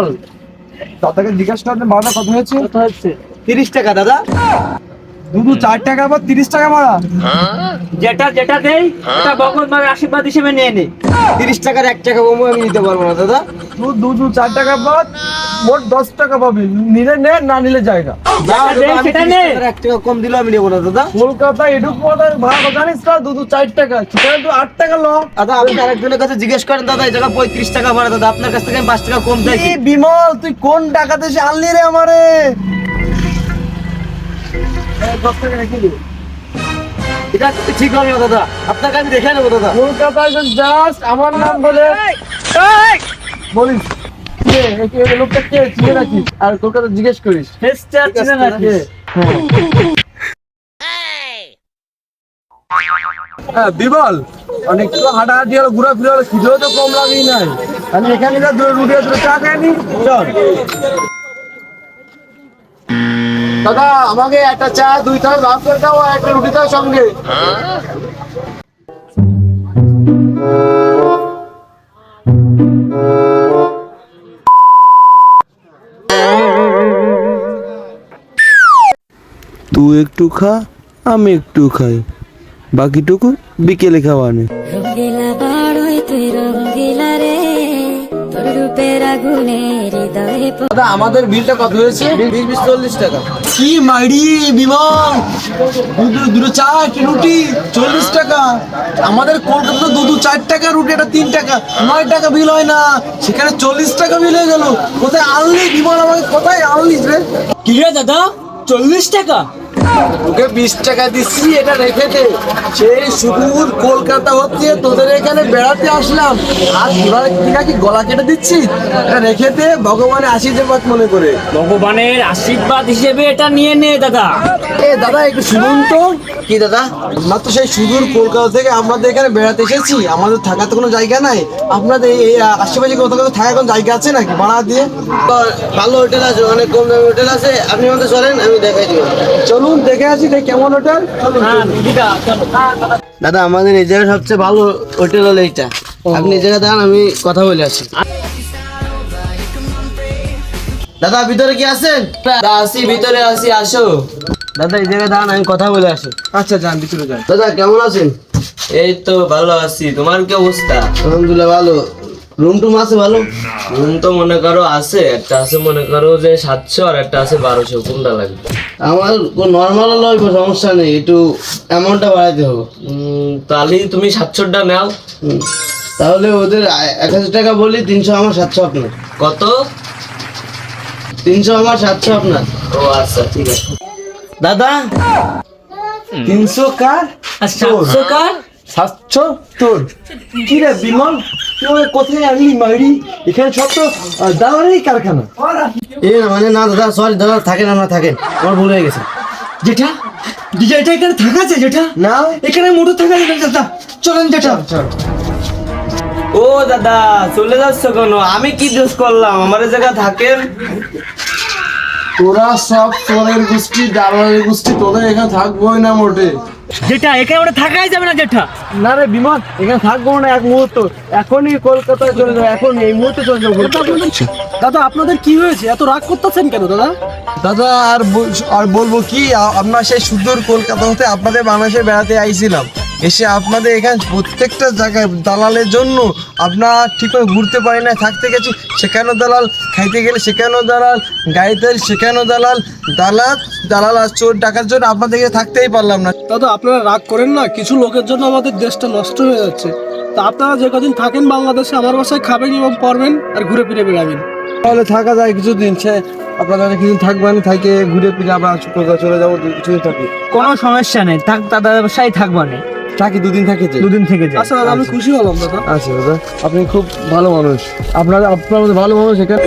মাল দাদাকে জিজ্ঞাসা করলে মালটা কত হয়েছে। কত হচ্ছে। তিরিশ টাকা দাদা। দুধু চার টাকার পর তিরিশ টাকা ভাড়া যেটা যেটা দেই ওটা ভগবান মায়ের আশীর্বাদ হিসেবে নিয়ে নে। তিরিশ টাকার এক টাকা কমও আমি নিতে পারব না দাদা। তুই দুধু চার টাকা পর মোট দশ টাকা পাবি। নিলে নে না নিলে যায় না। যেটা দেই আমি সেটা 30 নে। টাকার এক টাকা কম দিলেও আমি নেব না দাদা। কলকাতা ভাড়া জানিস তো দুধু চার টাকা। সেখানে তুই আট টাকা ল। দাদা আপনি আরেকজনের কাছে জিজ্ঞেস করেন দাদা এই জায়গা পঁয়ত্রিশ টাকা ভাড়া দাদা আপনার কাছ থেকে আমি পাঁচ টাকা কম চাইছি বিমল তুই কোন টাকা দেশে আনলি রে আমারে? এটা কিন্তু ঠিক হবে না দাদা। আপনাকে আমি দেখে নেব দাদা। জাস্ট আমার নাম বলে বলিস। কে? এ- এ লোকটা কে? চিনে রাখিস আর কলকাতা জিজ্ঞেস করিস। চিনে রাখিস হ্যাঁ। বিমল। অনেক তো হাঁটাহাঁটি হলো ঘোরাফেরা হলো খিদেও তো কম লাগেই নাই। আমি এখানে যা দূরে রুটি চা খাইনি চল। দাদা আমাকে একটা চা দুই থাল ভাত দাও আর একটা রুটি দাও সঙ্গে। তুই একটু খা আমি একটু খাই। বাকিটুকু বিকেলে খাওয়ানে তোর আগুনে হৃদয়ে দাদা আমাদের বিলটা কত হয়েছে? চল্লিশ টাকা। কি মাইরি বিমল? দুটো দুটো চা একটা রুটি চল্লিশ টাকা। আমাদের কলকাতা দু দু চার টাকা রুটি এটা তিন টাকা। নয় টাকা বিল হয় না। সেখানে চল্লিশ টাকা বিল হয়ে গেল। কোথায় আনলি বিমান আমাকে? কোথায় আনলিস রে? কি রে দাদা? চল্লিশ টাকা? তোকে বিশ টাকা দিচ্ছি এটা রেখে দে। সেই সুদূর কলকাতা হচ্ছে তোদের এখানে বেড়াতে আসলাম। আর তোরা কিনা কি গলা কেটে দিচ্ছি? এটা রেখে দে ভগবানের আশীর্বাদ মনে করে। ভগবানের আশীর্বাদ হিসেবে এটা নিয়ে নে দাদা। এ দাদা একটু শুনুন তো। কি দাদা? আমরা তো সেই সুদূর কলকাতা থেকে আমাদের এখানে বেড়াতে এসেছি। আমাদের থাকার তো কোনো জায়গা নাই। আপনাদের এই এই আশেপাশে কোথাও কোথাও থাকার কোনো জায়গা আছে নাকি? ভাড়া দিয়ে? ভালো হোটেল আছে অনেক কম দামি হোটেল আছে। আপনি আমাদের চলেন আমি দেখাই দিব। চলুন দেখে আসি দেখ কেমন হোটেল দাদা আমাদের এই জায়গায় সবচেয়ে ভালো হোটেল হলো এইটা। আপনি এই জায়গায় দাঁড়ান আমি কথা বলে আসি। দাদা ভিতরে কি আছেন? আসি ভিতরে আসি আসো। দাদা এই জায়গায় দাঁড়ান আমি কথা বলে আসি। আচ্ছা যান ভিতরে যান। দাদা কেমন আছেন? এই তো ভালো আছি। তোমার কি অবস্থা? আলহামদুলিল্লাহ ভালো। রুম টুম আছে ভালো? রুম তো মনে করো আছে একটা আছে মনে করো যে সাতশো আর একটা আছে বারোশো কোনটা লাগবে? আমার নর্মাল লইব সমস্যা নেই একটু অ্যামাউন্টটা বাড়াইতে হবে। উম, তাহলে তুমি সাতশোটা নাও। তাহলে ওদের এক হাজার টাকা বলি তিনশো আমার সাতশো আপনার। কত? তিনশো আমার সাতশো আপনার। ও আচ্ছা ঠিক আছে। দাদা তিনশো কার? আর সাতশো কার? সাতশো? তোর কি রে বিমল? তুই কোথায় আনলি মাইরি? এখানে সব তো দালালেরই কারখানা। এ না, মানে না দাদা সরি দাদা থাকেন আপনার থাকেন। আমার ভুল হয়ে গেছে। যেটা যেটা এখানে থাকা আছে যেটা না। এখানে মোটর থাকা যেটা দাদা চলেন যেটা ও দাদা চলে যাচ্ছ কেন? আমি কি দোষ করলাম? আমার এই জায়গা থাকেন? তোরা সব চোরের গোষ্ঠী দালালের গোষ্ঠী তোদের এখানে থাকবোই না মোটে। যেটা এখানে ওটা থাকাই যাবে না যেটা না রে বিমান এখানে থাকব না এক মুহূর্ত। এখনই কলকাতায় চলে যাব এখন এই মুহূর্তে চলে যাব দাদা আপনাদের কি হয়েছে? এত রাগ করতেছেন কেন দাদা? দাদা আর আর বলব কি আ- আমরা সেই সুদূর কলকাতা হতে আপনাদের বাংলাদেশে বেড়াতে আইছিলাম। এসে আপনাদের এখানে প্রত্যেকটা জায়গায় দালালের জন্য আপনার ঠিক করে ঘুরতে পারি না থাকতে গেছি। সেখানেও দালাল খাইতে গেলে সেখানেও দালাল গাড়িতে সেখানেও দালাল দালাল দালাল আর চোর ডাকার জন্য আপনাদের এখানে থাকতেই পারলাম না। দাদা আপনারা রাগ করেন না কিছু লোকের জন্য আমাদের দেশটা নষ্ট হয়ে যাচ্ছে। তা আপনারা যে কদিন থাকেন বাংলাদেশে আমার বাসায় খাবেন এবং পড়বেন আর ঘুরে ফিরে বেড়াবেন। তাহলে থাকা যায় কিছুদিন সে আপনারা কিছুদিন থাকবেন থাকে ঘুরে ফিরে আবার কলকাতা চলে যাব কিছুদিন থাকি। কোনো সমস্যা নেই থাক দাদা বাসায় থাকব না থাকি দুদিন থাকি দুদিন থেকে আচ্ছা দাদা আমি খুশি হলাম দাদা। আচ্ছা দাদা আপনি খুব ভালো মানুষ। আপনার আপনার মধ্যে ভালো মানুষ এখানে